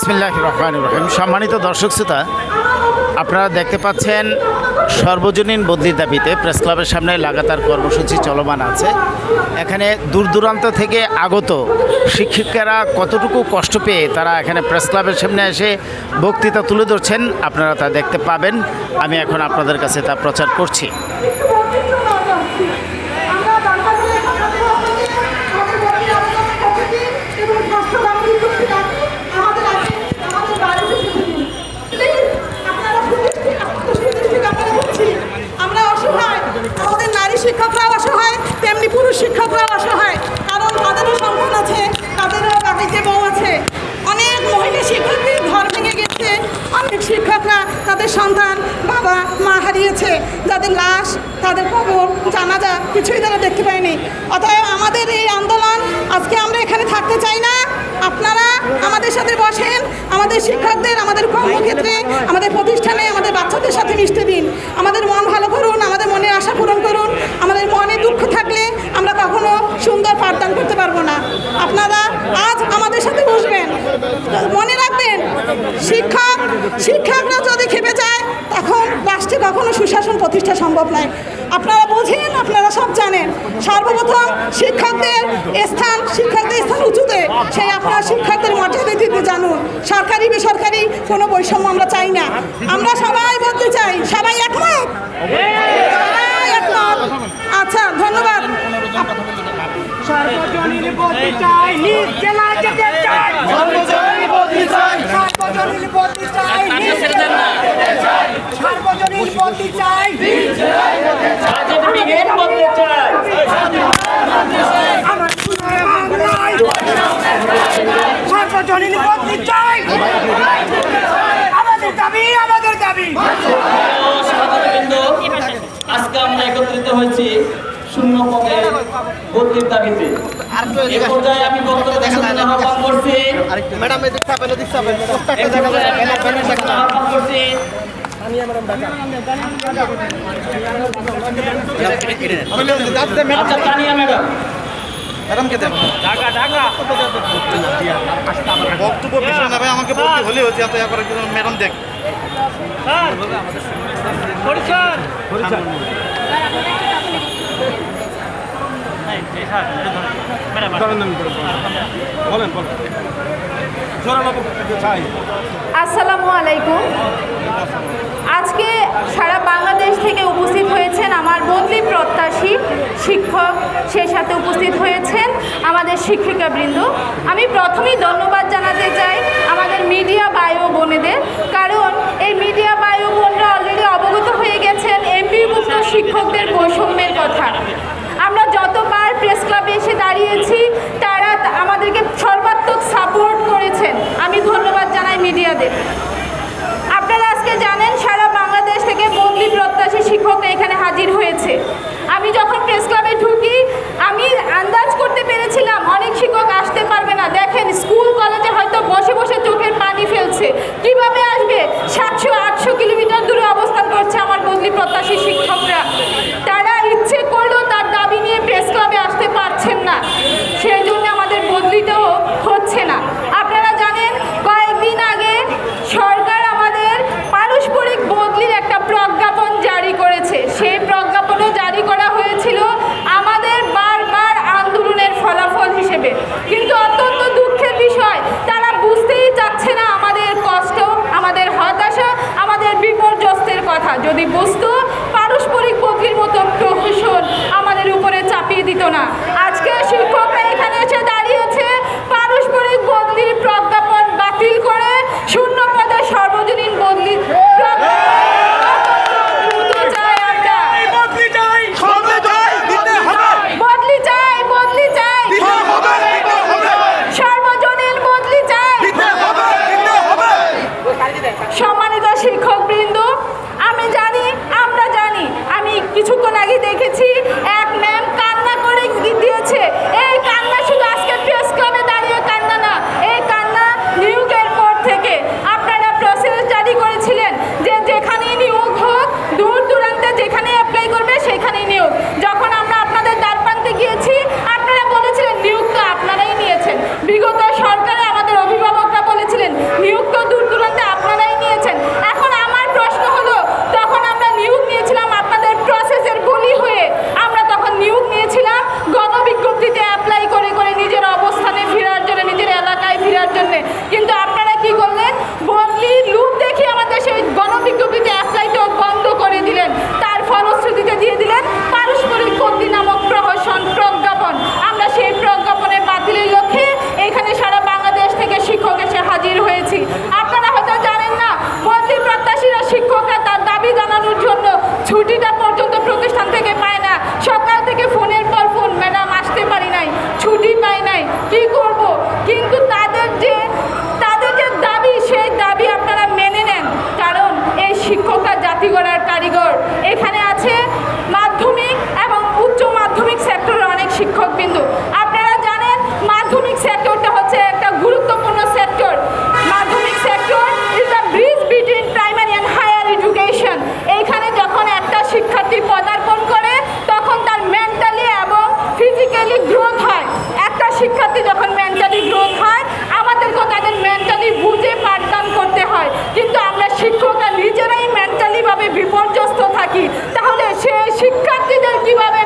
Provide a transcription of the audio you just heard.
বিসমিল্লাহ রহমান রহিম সম্মানিত দর্শক শ্রোতা, আপনারা দেখতে পাচ্ছেন সর্বজনীন বদলির দাবিতে প্রেস ক্লাবের সামনে লাগাতার কর্মসূচি চলমান আছে। এখানে দূর দূরান্ত থেকে আগত শিক্ষিকারা কতটুকু কষ্ট পেয়ে তারা এখানে প্রেস ক্লাবের সামনে এসে বক্তৃতা তুলে ধরছেন, আপনারা তা দেখতে পাবেন। আমি এখন আপনাদের কাছে তা প্রচার করছি। অনেক তাদের সন্তান, বাবা, মা হারিয়েছে। যাদের লাশ, তাদের খবর জানাজা কিছুই তারা দেখতে পায়নি। অতএব আমাদের এই আন্দোলন আজকে আমরা এখানে থাকতে চাই না। আপনারা আমাদের সাথে বসেন, আমাদের শিক্ষকদের, আমাদের কর্মক্ষেত্রে, আমাদের প্রতিষ্ঠানে, আমাদের বাচ্চাদের সাথে মিশতে দিন আমাদের মন ভালো করুন আমাদের মনের আশা পূরণ করুন আমাদের মনে দুঃখ থাকলে আমরা কখনো সুন্দর পাঠদান করতে পারব না আপনারা আজ আমাদের সাথে বসবেন মনে রাখবেন শিক্ষক শিক্ষকরা যদি খেপে যায় তখন কখনো সুশাসন প্রতিষ্ঠা সম্ভব নয়। আপনারা বোঝেন, আপনারা সব জানেন। সর্বপ্রথম শিক্ষকদের স্থান শিক্ষকদের স্থান উঁচুতে, সেই আপনারা শিক্ষকদের মর্যাদা দিতে জানুন। সরকারি, বেসরকারি কোনো বৈষম্য আমরা চাই না। আমরা সবাই বলতে চাই, সবাই একমত? আচ্ছা ধন্যবাদ। সর্বজনীন বদলি চাই, নিজ জেলা সর্বজনীন বদলি চাই সর্বজনীন বদলি চাই নিজ জেলা যেতে চাই সর্বজনীন বদলি চাই নিজ জেলায় যেতে চাই ব্রিগেড বদলি চাই আমার সুনায় বাংলায় সর্বজনীন বদলি চাই। আমাদের দাবি আমাদের দাবি। আজকে আমরা একত্রিত হয়েছি শূন্য পদে ভর্তির দাবিতে। এ পর্যায়ে আমি বক্তব্য আহ্বান করছি। ম্যাডাম করছি। বক্তব্য বিষয় না ভাই আমাকে বলতে হলে হচ্ছে এত ম্যাডাম দেখ। বলেন বলেন। চাই আসসালামু আলাইকুম। আজকে সারা বাংলাদেশ থেকে উপস্থিত হয়েছেন আমার বদলি প্রত্যাশী শিক্ষক, সেই সাথে উপস্থিত হয়েছেন আমাদের শিক্ষিকাবৃন্দ। আমি প্রথমেই ধন্যবাদ জানাতে চাই আমাদের মিডিয়া বায়ু বোনেদের, কারণ এই মিডিয়া বায়ু বোনরা অলরেডি অবগত হয়ে গেছেন এমপিভুক্ত শিক্ষকদের বৈষম্যের কথা। আমরা যতবার প্রেস ক্লাবে এসে দাঁড়িয়েছি, তারা আমাদেরকে সর্বাত্মক সাপোর্ট করেছেন আমি ধন্যবাদ জানাই মিডিয়াদের আপনারা আজকে জানেন সারা বাংলাদেশ থেকে বদলি প্রত্যাশী শিক্ষকরা এখানে হাজির হয়েছে আমি যখন প্রেস ক্লাবে ঢুকি, আমি আন্দাজ করতে পেরেছিলাম, অনেক শিক্ষক আসতে পারবে না। দেখেন স্কুল কলেজে হয়তো বসে গ্রোথ হয়। একটা শিক্ষার্থী যখন মেন্টালি গ্রোথ হয়, আমাদেরকেও তাদের মেন্টালি বুঝে পাঠদান করতে হয়। কিন্তু আমরা শিক্ষকরা নিজেরাই মেন্টালিভাবে বিপর্যস্ত থাকি। তাহলে সে শিক্ষার্থীদের কীভাবে